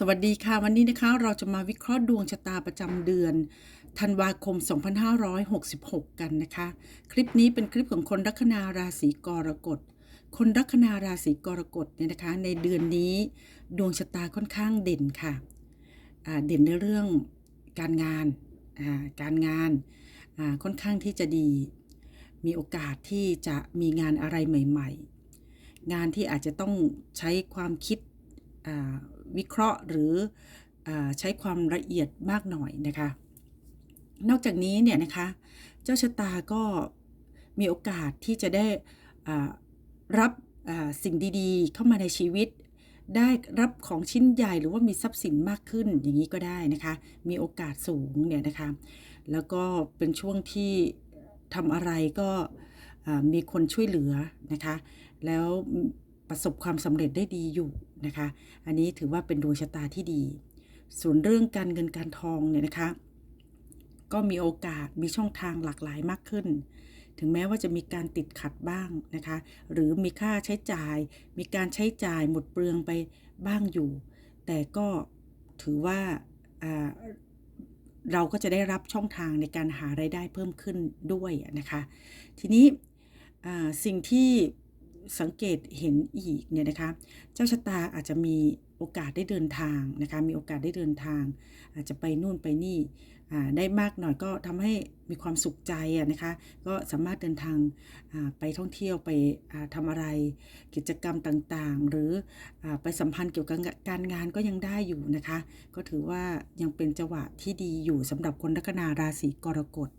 สวัสดีค่ะ วันนี้นะคะเราจะมาวิเคราะห์ดวงชะตาประจำเดือนธันวาคม 2566 กันนะคะ คลิปนี้เป็นคลิปของคนลัคนาราศีกรกฎ คนลัคนาราศีกรกฎเนี่ยนะคะ ในเดือนนี้ดวงชะตาค่อนข้างเด่นค่ะเด่นในเรื่องการงานการงานค่อนข้างที่จะดี มีโอกาสที่จะมีงานอะไรใหม่ ๆ งานที่อาจจะต้องใช้ความคิด วิเคราะห์หรืออใช้ความละเอียดมากหน่อยนะคะ นอกจากนี้เนี่ยนะคะ เจ้าชะตาก็มีโอกาสที่จะได้รับสิ่งดีๆ เข้ามาในชีวิต ได้รับของชิ้นใหญ่หรือว่ามีทรัพย์สินมากขึ้นอย่างนี้ก็ได้นะคะ มีโอกาสสูงเนี่ยนะคะ แล้วก็เป็นช่วงที่ทำอะไรก็มีคนช่วยเหลือนะคะ แล้วประสบความสำเร็จได้ดีอยู่ นะคะ อันนี้ถือว่าเป็นดวงชะตาที่ดี ส่วนเรื่องการเงินการทองเนี่ยนะคะ ก็มีโอกาสมีช่องทางหลากหลายมากขึ้น ถึงแม้ว่าจะมีการติดขัดบ้างนะคะ หรือมีค่าใช้จ่าย มีการใช้จ่ายหมดเปลืองไปบ้างอยู่ แต่ก็ถือว่าเราก็จะได้รับช่องทางในการหาไรายได้เพิ่มขึ้นด้วยนะคะ ทีนี้สิ่งที่ สังเกตเห็นอีกเนี่ยนะคะ เจ้าชะตาอาจจะมีโอกาสได้เดินทางนะคะ มีโอกาสได้เดินทาง อาจจะไปนู่นไปนี่ได้มากหน่อยก็ทำให้มีความสุขใจนะคะ ก็สามารถเดินทางไปท่องเที่ยวไปอ่าทำอะไร กิจกรรมต่างๆ หรืออไปสัมพันธ์เกี่ยวกับการงานก็ยังได้อยู่นะคะ ก็ถือว่ายังเป็นจังหวะที่ดีอยู่สำหรับคนลัคนาราศีกรกฎ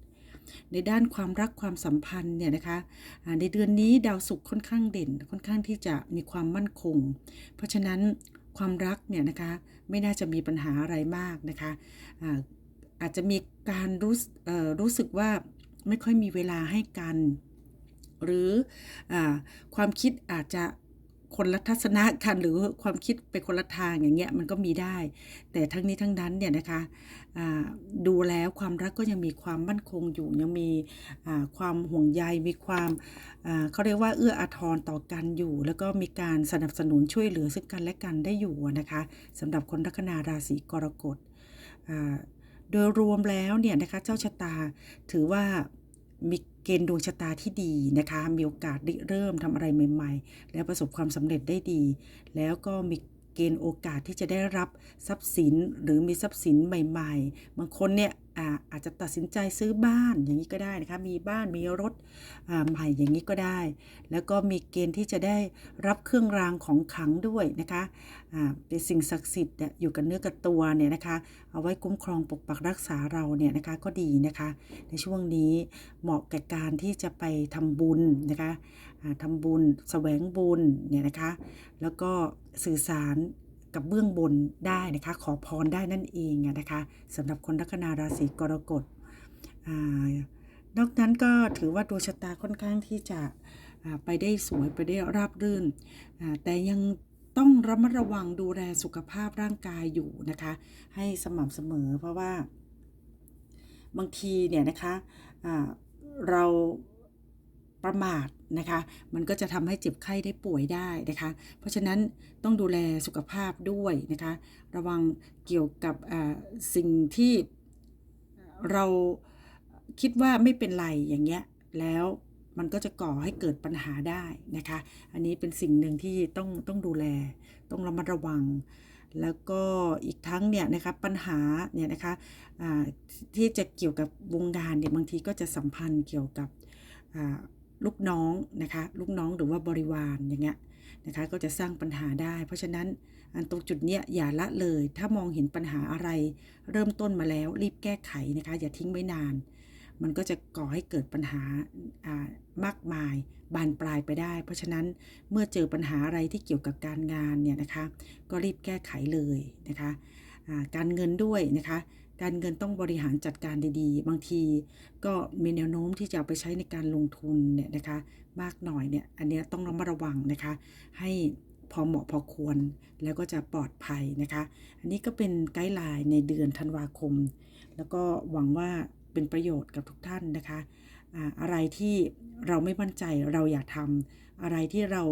ในด้านความรักความสัมพันธ์เนี่ยนะคะในเดือนนี้ดาวศุกร์ค่อนข้างเด่น ค่อนข้างที่จะมีความมั่นคง เพราะฉะนั้นความรักเนี่ยนะคะไม่น่าจะมีปัญหาอะไรมากนะคะอาอาจจะมีการรู้รู้สึกว่าไม่ค่อยมีเวลาให้กัน หรืออความคิดอาจจะ คนละทัศนะกันหรือความคิดไปคนละทางอย่างเงี้ยมันก็มีได้ แต่ทั้งนี้ทั้งนั้นเนี่ยนะคะดูแล้วความรักก็ยังมีความมั่นคงอยู่ยังมีความห่วงใยมีความเขาเรียกว่าเอื้ออาทรต่อกันอยู่ แล้วก็มีการสนับสนุนช่วยเหลือซึ่งกันและกันได้อยู่นะคะสำหรับคนลัคนาราศีกรกฎโดยรวมแล้วเนี่ยนะคะเจ้าชะตาถือว่ามี เกณฑ์ดวงชะตาที่ดีนะคะ มีโอกาสได้เริ่มทำอะไรใหม่ ๆ และประสบความสำเร็จได้ดี แล้วก็มีเกณฑ์โอกาสที่จะได้รับทรัพย์สินหรือมีทรัพย์สินใหม่ ๆ บางคนเนี่ย อาจจะตัดสินใจซื้อบ้านอย่างนี้ก็ได้นะคะ มีบ้านมีรถใหม่อย่างนี้ก็ได้ แล้วก็มีเกณฑ์ที่จะได้รับเครื่องรางของขลังด้วยนะคะเป็นสิ่งศักดิ์สิทธิ์อยู่กับเนื้อกับตัวเนี่ยนะคะ เอาไว้คุ้มครองปกปักรักษาเราเนี่ยนะคะก็ดีนะคะ ในช่วงนี้เหมาะกับการที่จะไปทำบุญนะคะอ่าทำบุญ แสวงบุญเนี่ยนะคะ แล้วก็สื่อสาร กับเบื้องบนได้นะคะ ขอพรได้นั่นเองนะคะสำหรับคนลัคนาราศีกรกฎอานอกนั้นก็ถือว่าดวงชะตาค่อนข้างที่จะไปได้สวยไปได้ราบรื่น แต่ยังต้องระมัดระวังดูแลสุขภาพร่างกายอยู่นะคะ ให้สม่ำเสมอเพราะว่า บางทีเนี่ยนะคะอ่าเราประมาท นะคะ มันก็จะทำให้เจ็บไข้ได้ป่วยได้นะคะ เพราะฉะนั้นต้องดูแลสุขภาพด้วยนะคะ ระวังเกี่ยวกับสิ่งที่เราคิดว่าไม่เป็นไรอย่างเงี้ยแล้วมันก็จะก่อให้เกิดปัญหาได้นะคะ อันนี้เป็นสิ่งหนึ่งที่ต้องต้องดูแล ต้องระมัดระวัง แล้วก็อีกทั้งเนี่ยนะคะปัญหาเนี่ยนะคะที่จะเกี่ยวกับวงงานเนี่ยบางทีก็จะสัมพันธ์เกี่ยวกับ ลูกน้องนะคะลูกน้องหรือว่าบริวารอย่างเงี้ยนะคะก็จะสร้างปัญหาได้ เพราะฉะนั้นอันตรงจุดเนี้ยอย่าละเลย ถ้ามองเห็นปัญหาอะไร เริ่มต้นมาแล้วรีบแก้ไขนะคะ อย่าทิ้งไว้นาน มันก็จะก่อให้เกิดปัญหาอ่ามากมาย บานปลายไปได้ เพราะฉะนั้นเมื่อเจอปัญหาอะไรที่เกี่ยวกับการงานเนี่ยนะคะ ก็รีบแก้ไขเลยนะคะ การเงินด้วยนะคะ การเงินต้องบริหารจัดการดีๆ บางทีก็มีแนวโน้มที่จะเอาไปใช้ในการลงทุนเนี่ยนะคะ มากหน่อยเนี่ย อันนี้ต้องระมัดระวังนะคะ ให้พอเหมาะพอควรแล้วก็จะปลอดภัยนะคะ อันนี้ก็เป็นไกด์ไลน์ในเดือนธันวาคม แล้วก็หวังว่าเป็นประโยชน์กับทุกท่านนะคะอะไรที่เราไม่มั่นใจเราอย่าทำอะไรที่เรา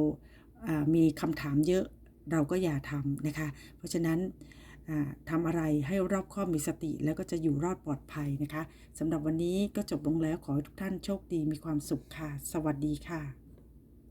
มีคำถามเยอะเราก็อย่าทำนะคะ เพราะฉะนั้น ทำอะไรให้รอบคอบมีสติ แล้วก็จะอยู่รอดปลอดภัยนะคะสำหรับวันนี้ก็จบลงแล้วขอให้ทุกท่านโชคดีมีความสุขค่ะ สวัสดีค่ะ